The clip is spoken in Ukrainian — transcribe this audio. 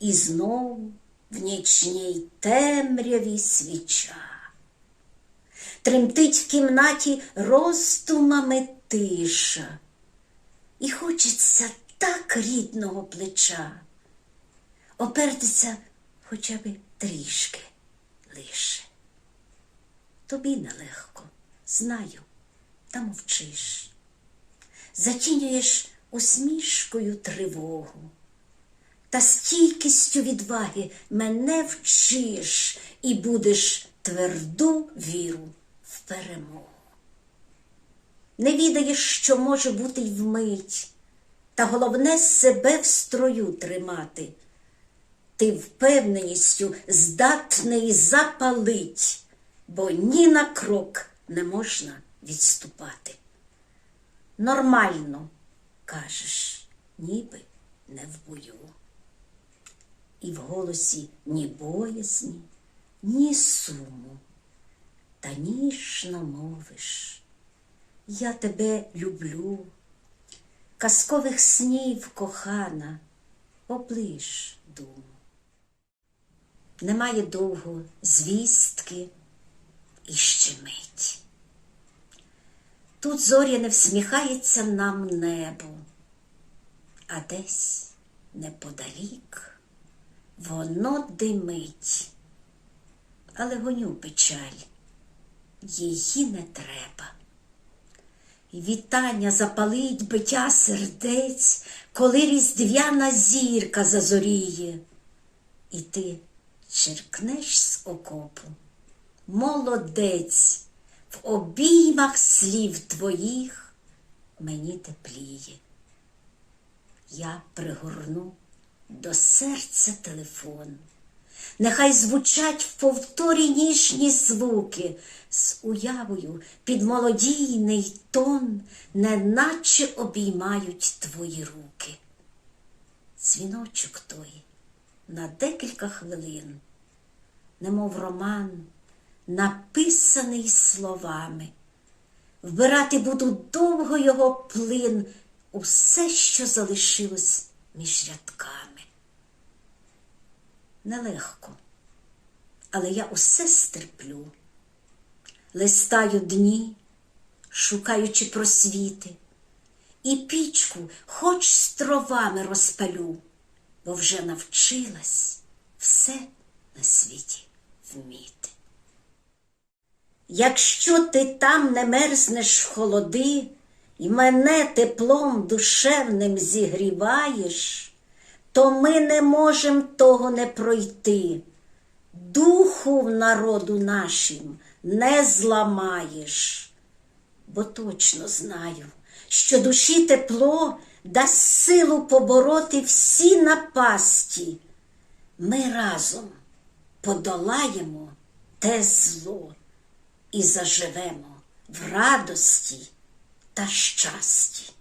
і знов в нічній темряві свіча. Тремтить в кімнаті роздумами тиша, і хочеться так рідного плеча, опертися хоча б трішки лише. Тобі нелегко, знаю, та мовчиш. Затінюєш усмішкою тривогу, та стійкістю відваги мене вчиш і будеш тверду віру в перемогу. Не відаєш, що може бути й вмить, та головне себе в строю тримати. Ти впевненістю здатний запалить, бо ні на крок не можна відступати. Нормально, кажеш, ніби не в бою. І в голосі ні боязні, ні суму, та ніжно мовиш. Я тебе люблю, казкових снів кохана, оближ думу. Немає довго звістки і ще. Тут зоряне всміхається нам небо, а десь неподалік воно димить, але гоню печаль, її не треба. Вітання запалить биття сердець, коли різдвяна зірка зазоріє, і ти черкнеш з окопу, молодець, в обіймах слів твоїх мені тепліє. Я пригорну до серця телефон. Нехай звучать в повторі ніжні звуки, з уявою під молодійний тон, неначе обіймають твої руки. Дзвіночок той на декілька хвилин, немов роман, написаний словами. Вбирати буду довго його плин, усе, що залишилось між рядками. Нелегко, але я усе стерплю, листаю дні, шукаючи просвіти, і пічку хоч з тровами розпалю, бо вже навчилась все на світі вміти. Якщо ти там не мерзнеш в холоди і мене теплом душевним зігріваєш, то ми не можем того не пройти. Духу в народу нашим не зламаєш, бо точно знаю, що душі тепло дасть силу побороти всі напасті. Ми разом подолаємо те зло і заживемо в радості та щасті.